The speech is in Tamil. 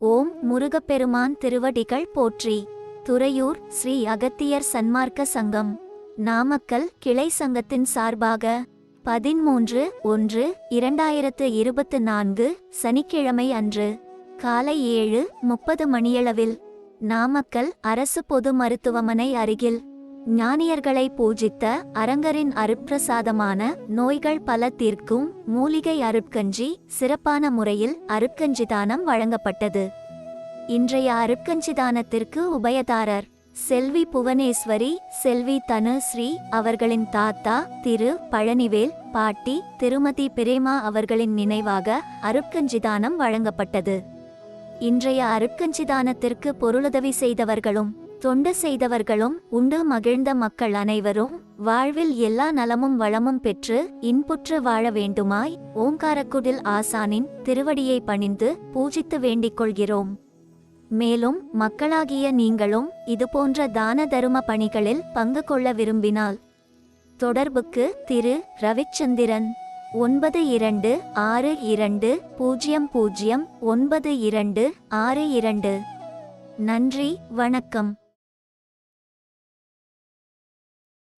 ஓம் முருகப்பெருமான் திருவடிகள் போற்றி. துறையூர் ஸ்ரீ அகத்தியர் சன்மார்க்க சங்கம். நாமக்கல் கிளை சங்கத்தின் சார்பாக பதிமூன்று ஒன்று இரண்டாயிரத்து இருபத்து நான்கு சனிக்கிழமை அன்று காலை ஏழு முப்பது மணியளவில் நாமக்கல் அரசு பொது மருத்துவமனை அருகில் ஞானியர்களை பூஜித்த அரங்கரின் அருப்பிரசாதமான நோய்கள் பல தீர்க்கும் மூலிகை அருட்கஞ்சி சிறப்பான முறையில் அருட்கஞ்சி தானம் வழங்கப்பட்டது. இன்றைய அருட்கஞ்சி தானத்திற்கு உபயதாரர் செல்வி புவனேஸ்வரி செல்வி தனுஸ்ரீ அவர்களின் தாத்தா திரு பழனிவேல் பாட்டி திருமதி பிரேமா அவர்களின் நினைவாக அருட்கஞ்சி தானம் வழங்கப்பட்டது. இன்றைய அருட்கஞ்சி தானத்திற்கு பொருளுதவி செய்தவர்களும் தொண்டு செய்தவர்களும் உண்டு மகிழ்ந்த மக்கள் அனைவரும் வாழ்வில் எல்லா நலமும் வளமும் பெற்று இன்புற்று வாழ வேண்டுமாய் ஓங்காரக்குடில் ஆசானின் திருவடியை பணிந்து பூஜித்து வேண்டிக் கொள்கிறோம். மேலும் மக்களாகிய நீங்களும் இதுபோன்ற தான தரும பணிகளில் பங்கு கொள்ள விரும்பினால் தொடர்புக்கு திரு. ரவிச்சந்திரன் ஒன்பது இரண்டு ஆறு இரண்டு பூஜ்ஜியம் பூஜ்ஜியம் ஒன்பது இரண்டு ஆறு இரண்டு. நன்றி வணக்கம்.